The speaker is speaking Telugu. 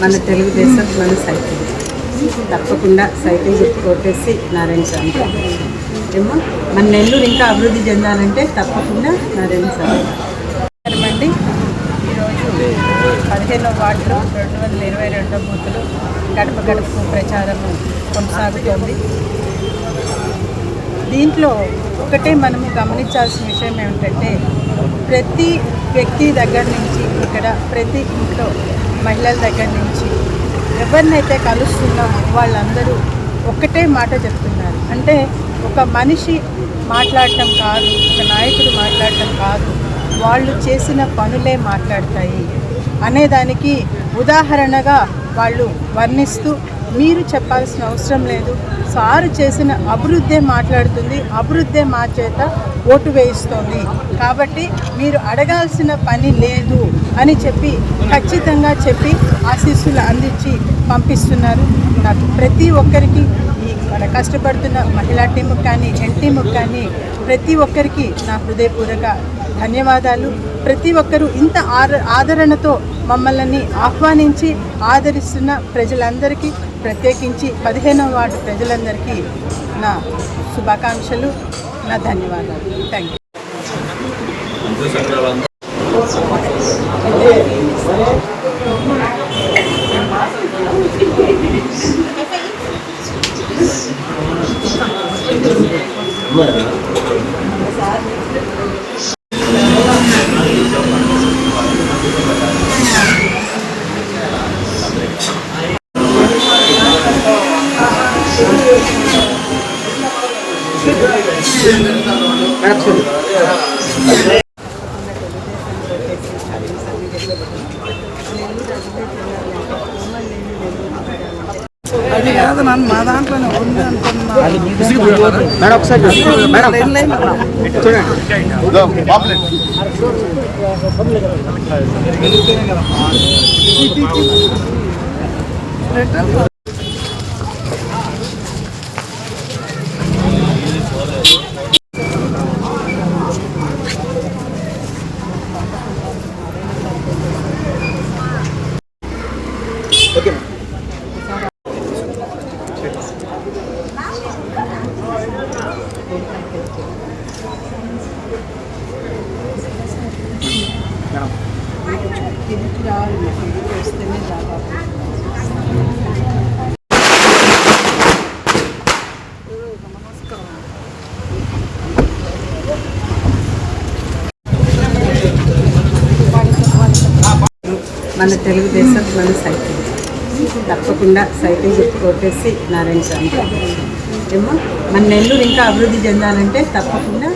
మన తెలుగుదేశం మన సైకిల్. తప్పకుండా సైకిల్ గుర్తు కొట్టేసి నారాయణ స్వామి ఏమో మన నెల్లూరు ఇంకా అభివృద్ధి చెందాలంటే తప్పకుండా నారాయణ స్వామి అండి ఈరోజు పదిహేనో వార్డులో రెండు వందల ఇరవై రెండో బూతులు గడప గడపకు ప్రచారము కొనసాగుతోంది. దీంట్లో ఒకటే మనము గమనించాల్సిన విషయం ఏమిటంటే ప్రతి వ్యక్తి దగ్గర నుంచి ఇక్కడ ప్రతి ఇంట్లో మహిళల దగ్గర నుంచి ఎవరినైతే కలుస్తున్నామో వాళ్ళందరూ ఒక్కటే మాట చెప్తున్నారు. అంటే ఒక మనిషి మాట్లాడటం కాదు ఒక నాయకుడు మాట్లాడటం కాదు వాళ్ళు చేసిన పనులే మాట్లాడతాయి అనేదానికి ఉదాహరణగా వాళ్ళు వర్ణిస్తూ మీరు చెప్పాల్సిన అవసరం లేదు. సారు చేసిన అభివృద్ధే మాట్లాడుతుంది. అభివృద్ధే మా చేత ఓటు వేయిస్తోంది. కాబట్టి మీరు అడగాల్సిన పని లేదు అని చెప్పి ఖచ్చితంగా చెప్పి ఆశీస్సులు అందించి పంపిస్తున్నారు. నాకు ప్రతి ఒక్కరికి ఈ మన కష్టపడుతున్న మహిళా టీముకు కానీ ఎన్ టీముకు కానీ ప్రతి ఒక్కరికి నా హృదయపూర్వక ధన్యవాదాలు. ప్రతి ఒక్కరూ ఇంత ఆదరణతో మమ్మల్ని ఆహ్వానించి ఆదరిస్తున్న ప్రజలందరికీ ప్రత్యేకించి పదిహేనవ వార్డు ప్రజలందరికీ నా శుభాకాంక్షలు నా ధన్యవాదాలు. థ్యాంక్ యూ అది కాదు నన్ను మా దాంట్లోనే ఉంది అనుకున్నా. మేడం ఒకసారి చూడండి. తిరిగి రావాలి వస్తేనే దాదాపు మన తెలుగుదేశం మన సైకిల్ తప్పకుండా సైకిల్ గుర్తు కొట్టేసి నారాయణ స్వామి ఏమో మన నెల్లూరు ఇంకా అభివృద్ధి చెందాలంటే తప్పకుండా